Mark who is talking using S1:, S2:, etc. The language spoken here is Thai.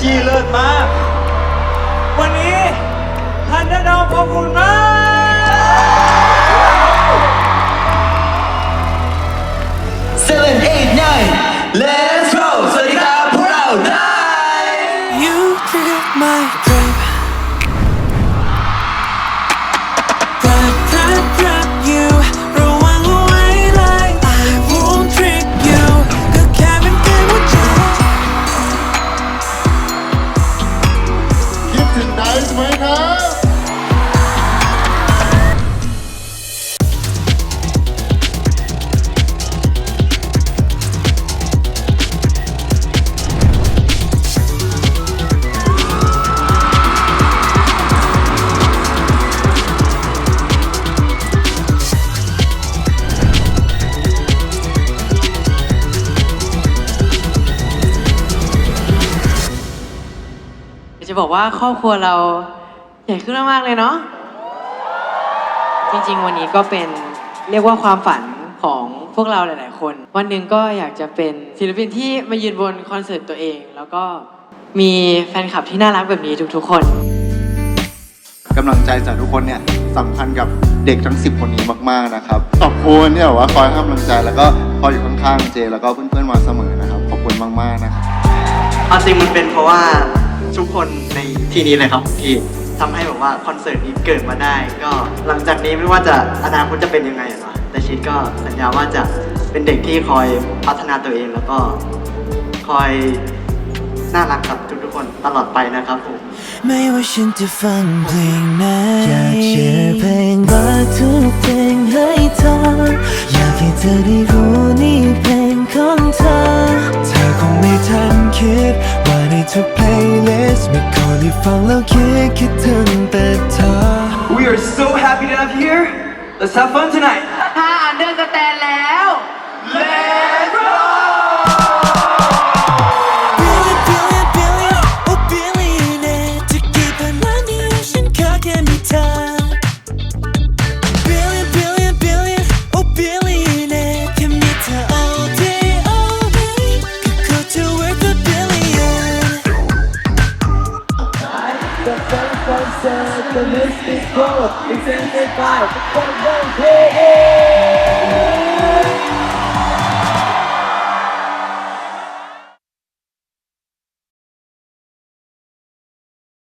S1: จี้เลิศมา
S2: ก
S1: วันนี้ท่านได้ดองขอคุณมาก
S2: Seven eight nine let's Go สวัสดีครับพวกเราได้
S3: You took my breath งไน
S4: ซ์ไหมครับ
S5: จะบอกว่าครอบครัวเราใหญ่ขึ้นมากๆเลยเนาะ จริงๆ วันนี้ก็เป็นเรียกว่าความฝันของพวกเราหลาย ๆ คน วันหนึ่งก็อยากจะเป็นศิลปินที่มายืนบนคอนเสิร์ตตัวเอง แล้วก็มีแฟนคลับที่น่ารักแบบนี้ทุกๆ คน
S4: กำลังใจจากทุกคนเนี่ยสำคัญกับเด็กทั้ง 10 คนนี้มาก ๆ นะครับ ขอบคุณที่แบบว่าคอยให้กำลังใจแล้วก็คอยอยู่ข้าง ๆ เจ แล้วก็เพื่อน ๆ มาเสมอนะครับ ขอบคุณมาก ๆ นะครับ
S6: เอาจริงมันเป็นเพราะว่า ทุกคนในที่นี้เลยครับที่ทำให้แบบว่าคอนเสิร์ตนี้เกิดมาได้ ก็หลังจากนี้ไม่ว่าจะอนาคตจะเป็นยังไงอะเนาะแต่ชิดก็สัญญาว่าจะเป็นเด็กที่คอยพัฒนาตัวเองแล้วก็คอยน่ารักกับทุกๆคนตลอดไปนะครับผม
S3: ไม่ว่าฉันจะฟังเพลงไหนอยากเชื่อเพลงรักทุกเพลงให้เธอ อยากให้เธอได้รู้นี่เพลงของเธอ เธอคงไม่ทันคิดว่าในทุกเพลย์ ลิสต์มีคนที่ฟังแล้วคิดคิดถึงแต่เธอ
S1: We are so happy to have you here Let's have fun tonight
S5: ถ้าอันเดอร์สแตนแล้ว
S1: Let's
S3: The first concert, the music is cold, it's 75, come!